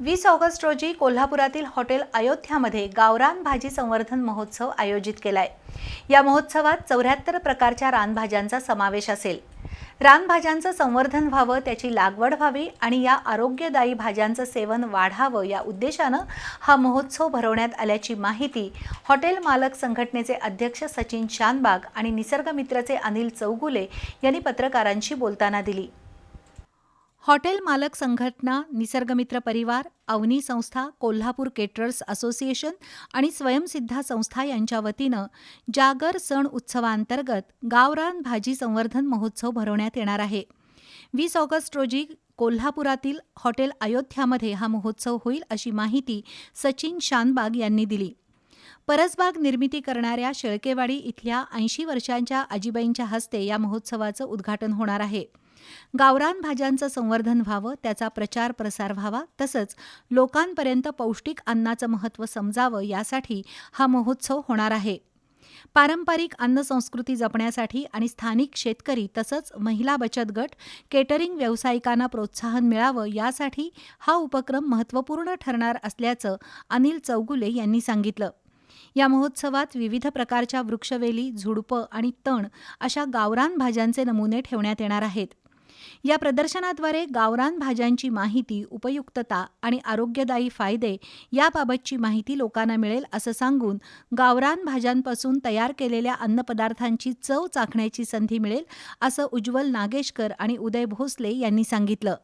वीस ऑगस्ट रोजी कोल्हापुरातील हॉटेल अयोध्यामध्ये गावरान भाजी संवर्धन महोत्सव आयोजित केलाय. या महोत्सवात चौऱ्याहत्तर प्रकारच्या रानभाज्यांचा समावेश असेल. रानभाज्यांचं संवर्धन व्हावं त्याची लागवड व्हावी आणि या आरोग्यदायी भाज्यांचं सेवन वाढावं या उद्देशानं हा महोत्सव भरवण्यात आल्याची माहिती हॉटेल मालक संघटनेचे अध्यक्ष सचिन शानबाग आणि निसर्गमित्रचे अनिल चौगुले यांनी पत्रकारांशी बोलताना दिली. हॉटेल मालक संघटना निसर्गमित्र परिवार अवनी संस्था कोल्हापूर केटरर्स असोसिएशन आणि स्वयंसिद्धा संस्था यांच्या वतीनं जागर सण उत्सवांतर्गत गावरान भाजी संवर्धन महोत्सव भरवण्यात येणार आहे. वीस ऑगस्ट रोजी कोल्हापुरातील हॉटेल अयोध्यामध्ये हा महोत्सव होईल अशी माहिती सचिन शानबाग यांनी दिली. परसबाग निर्मिती करणाऱ्या शेळकेवाडी इथल्या ऐंशी वर्षांच्या आजीबाईंच्या हस्ते या महोत्सवाचं उद्घाटन होणार आहे. गावरान भाज्यांचं संवर्धन व्हावं त्याचा प्रचार प्रसार व्हावा तसंच लोकांपर्यंत पौष्टिक अन्नाचं महत्त्व समजावं यासाठी हा महोत्सव होणार आहे. पारंपरिक अन्न संस्कृती जपण्यासाठी आणि स्थानिक शेतकरी तसंच महिला बचत गट केटरिंग व्यावसायिकांना प्रोत्साहन मिळावं यासाठी हा उपक्रम महत्त्वपूर्ण ठरणार असल्याचं अनिल चौगुले यांनी सांगितलं. या महोत्सवात विविध प्रकारच्या वृक्षवेली झुडपं आणि तण अशा गावरान भाज्यांचे नमुने ठेवण्यात येणार आहेत. या प्रदर्शनाद्वारे गावरान भाज्यांची माहिती उपयुक्तता आणि आरोग्यदायी फायदे याबाबतची माहिती लोकांना मिळेल असं सांगून गावरान भाज्यांपासून तयार केलेल्या अन्नपदार्थांची चव चाखण्याची संधी मिळेल असं उज्ज्वल नागेशकर आणि उदय भोसले यांनी सांगितलं.